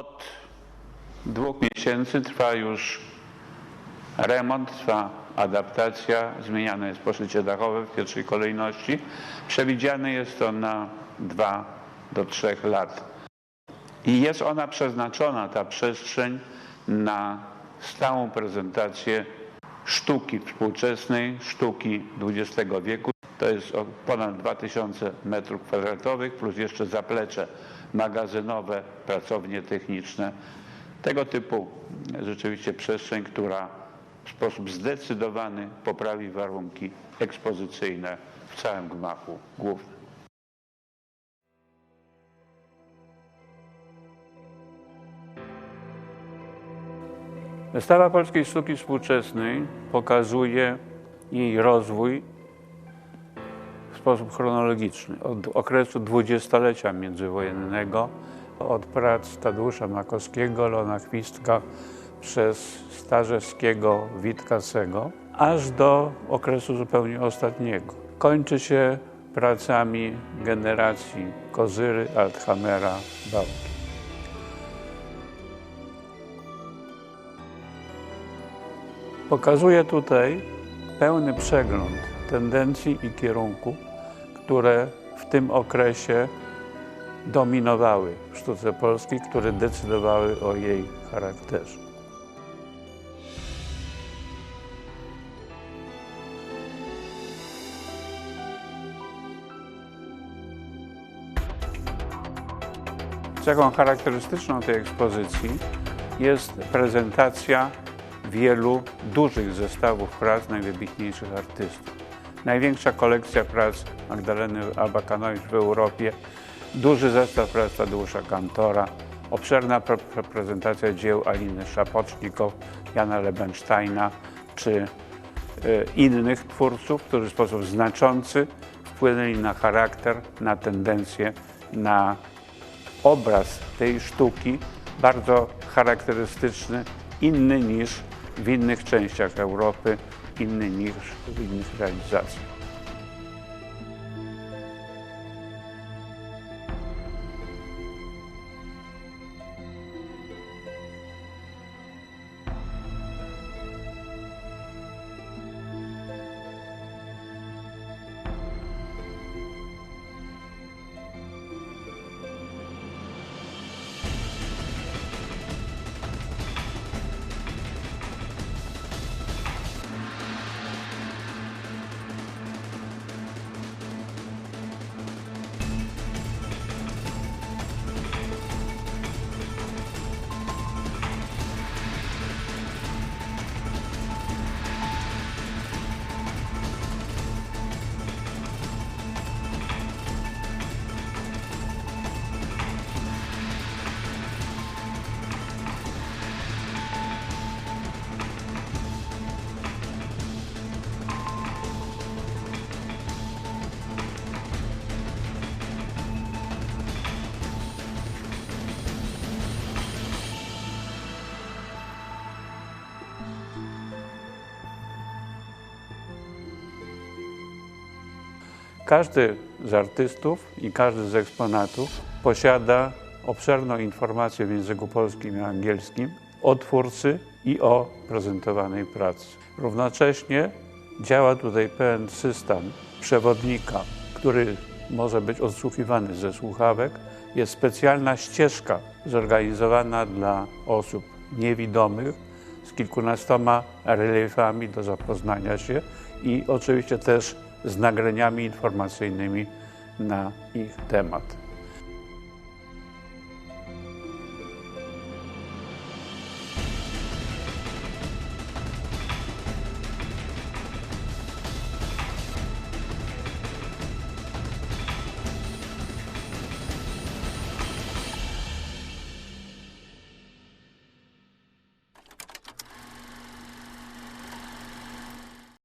Od dwóch miesięcy trwa już remont, trwa adaptacja, zmieniane jest poszycie dachowe w pierwszej kolejności. Przewidziane jest to na dwa do trzech lat. I jest ona przeznaczona, ta przestrzeń, na stałą prezentację sztuki współczesnej, sztuki XX wieku. To jest ponad 2000 metrów kwadratowych, plus jeszcze zaplecze magazynowe, pracownie techniczne. Tego typu rzeczywiście przestrzeń, która w sposób zdecydowany poprawi warunki ekspozycyjne w całym gmachu głównym. Wystawa polskiej sztuki współczesnej pokazuje jej rozwój sposób chronologiczny. Od okresu dwudziestolecia międzywojennego, od prac Tadeusza Makowskiego, Lona Chwistka przez Starzewskiego, Witkacego, aż do okresu zupełnie ostatniego. Kończy się pracami generacji Kozyry, Althamera, Bałki. Pokazuje tutaj pełny przegląd tendencji i kierunków, które w tym okresie dominowały w sztuce polskiej, które decydowały o jej charakterze. Cechą charakterystyczną tej ekspozycji jest prezentacja wielu dużych zestawów prac najwybitniejszych artystów. Największa kolekcja prac Magdaleny Abakanowicz w Europie, duży zestaw prac Tadeusza Kantora, obszerna pre- prezentacja dzieł Aliny Szapocznikow, Jana Lebensteina czy e, innych twórców, którzy w sposób znaczący wpłynęli na charakter, na tendencję, na obraz tej sztuki, bardzo charakterystyczny, inny niż w innych częściach Europy, inny niż w innych Każdy z artystów i każdy z eksponatów posiada obszerną informację w języku polskim i angielskim o twórcy i o prezentowanej pracy. Równocześnie działa tutaj pewien system przewodnika, który może być odsłuchiwany ze słuchawek. Jest specjalna ścieżka zorganizowana dla osób niewidomych z kilkunastoma reliefami do zapoznania się i oczywiście też z nagraniami informacyjnymi na ich temat.